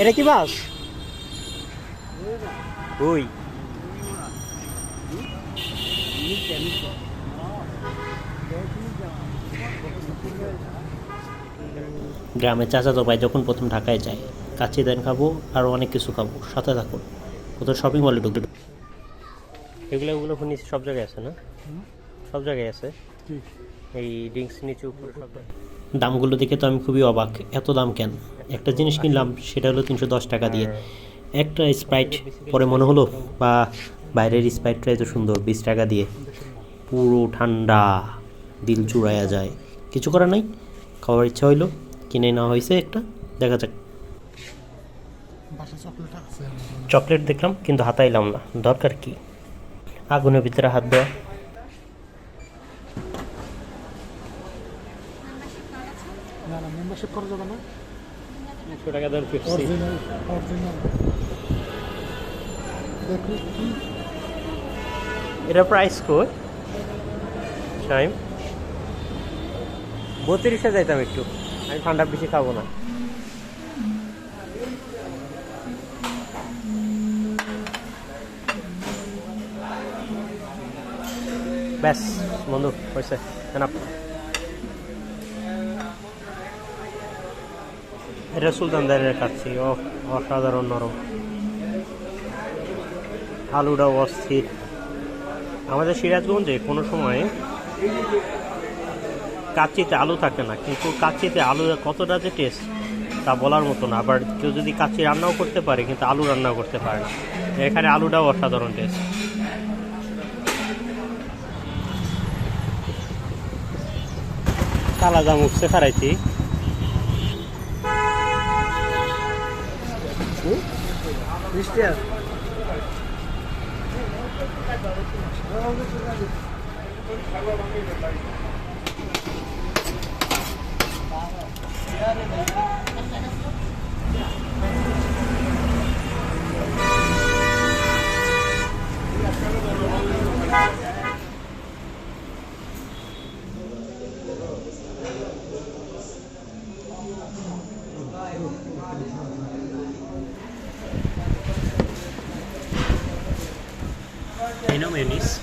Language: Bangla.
এটা কি মাছ ওই গ্রামে চাচাতো ভাই যখন প্রথম ঢাকায় যায় কাচ্চি দেন খাব আরও অনেক কিছু খাব। সাথে থাকুন। কোথাও শপিং মলে ঢুকতে এগুলো এগুলো নিচে সব জায়গায় আছে না? সব জায়গায় আছে? এই ড্রিঙ্কস নিচে উপরে সব জায়গায়। দামগুলো দেখে তো আমি খুবই অবাক এত দাম কেন? একটা জিনিস কিনলাম সেটা হলো তিনশো দশ টাকা দিয়ে। একটা স্প্রাইট পরে মনে হলো বা বাইরের স্প্রাইটটা এত সুন্দর বিশ টাকা দিয়ে। পুরো ঠান্ডা দিল চুড়াইয়া যায়। কিছু করার নাই খাওয়ার ইচ্ছা হইল কিনে নেওয়া হয়েছে একটা দেখা যাক। চকলেট চকলেট দেখলাম কিন্তু হাতাইলাম না দরকার কি? আগুনের ভিতরে হাত দেওয়া। না না মেম্বারশিপ করা যাবে না। একশো টাকা দর অরিজিনাল অরিজিনাল দেখি। কি এটা প্রাইস কই টাইম বত্রিশে যাইতাম একটু। আমি ঠান্ডা বেশি খাব না। ব্যাস বন্ধু হয়েছে। এনাফ এটা সুলতানদারের ও অসাধারণ নরম। আলুটাও অস্থির। আমাদের সিরাজগঞ্জে কোনো সময় কাচ্চিতে আলু থাকে না, কিন্তু কাচ্চিতে আলু কতটা যে টেস্ট তা বলার মতো না। আবার কেউ যদি কাচ্চি রান্নাও করতে পারে, কিন্তু আলু রান্নাও করতে পারে না। এখানে আলুটাও অসাধারণ টেস্ট কালা জাম উঠছে ফেরাইছি মিষ্টি আছে Mayonnaise